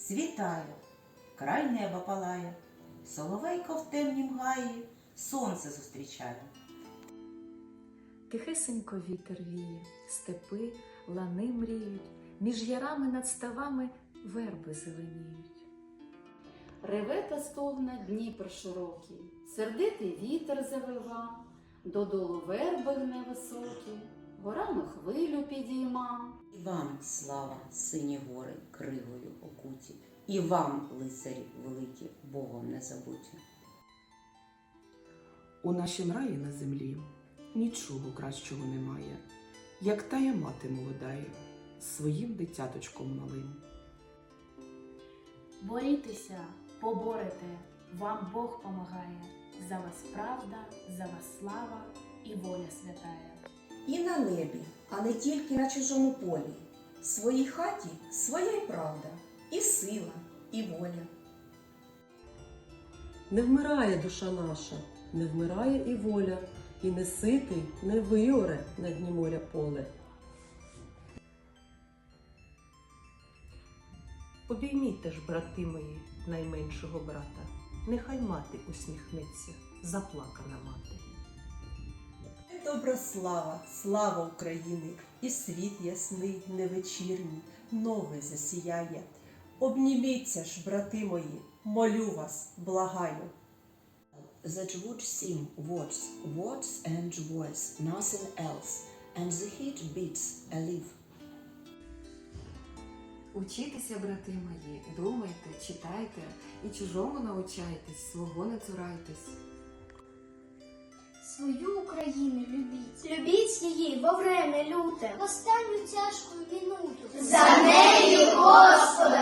світає, край неба палає, соловейко в темнім гаї, сонце зустрічає. Тихесенько вітер віє, степи, лани мріють, між ярами над ставами верби зеленіють. Реве та стогне Дніпр широкий, сердитий вітер завива, додолу верби гне високі, горами хвилю підійма. І вам слава, сині гори, кривою окуті, і вам, лицарі великі, Богом не забуті. У нашім раї на землі нічого кращого немає, як тая мати молодає, своїм дитяточком малим. Борітеся, поборете, вам Бог помагає. За вас правда, за вас слава і воля святая. І на небі, а не тільки на чужому полі. В своїй хаті своя й правда, і сила, і воля. Не вмирає душа наша, не вмирає і воля, і не ситий, не виоре на дні моря поле. Обійміте ж, брати мої, найменшого брата, нехай мати усміхнеться, заплакана мати. Добра слава, слава України, і світ ясний, невечірній, новий засіяє. Обніміться ж, брати мої, молю вас, благаю. that would sing words, words and voice, nothing else, and the heat beats alive. Учітеся, брати мої, думайте, читайте і чужому научайтесь, свого не цурайтесь. Свою України любіть, любіть її во время люте, в останню тяжку минуту. За нею Господа.